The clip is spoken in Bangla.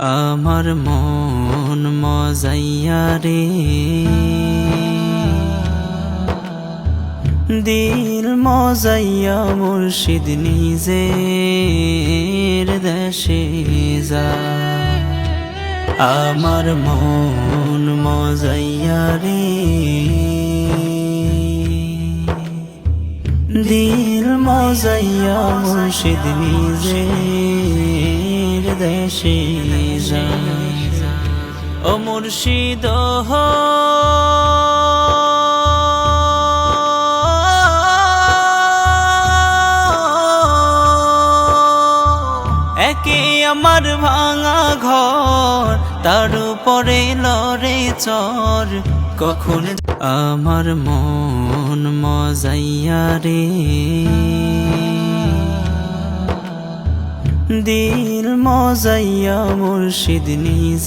আমার মন মজাইয়া রে। দিল মজাইয়া মুর্শিদ নিজের দেশে যা। আমার মন মজাইয়া রে। দিল মজাইয়া মুর্শিদ নিজের দেশে ও মুর্শিদ একে আমার ভাঙা ঘর, তার উপরে লরে চর। কখন আমার মন মজাইয়া রে। দিল মজাইয়া মুর্শিদ নিজে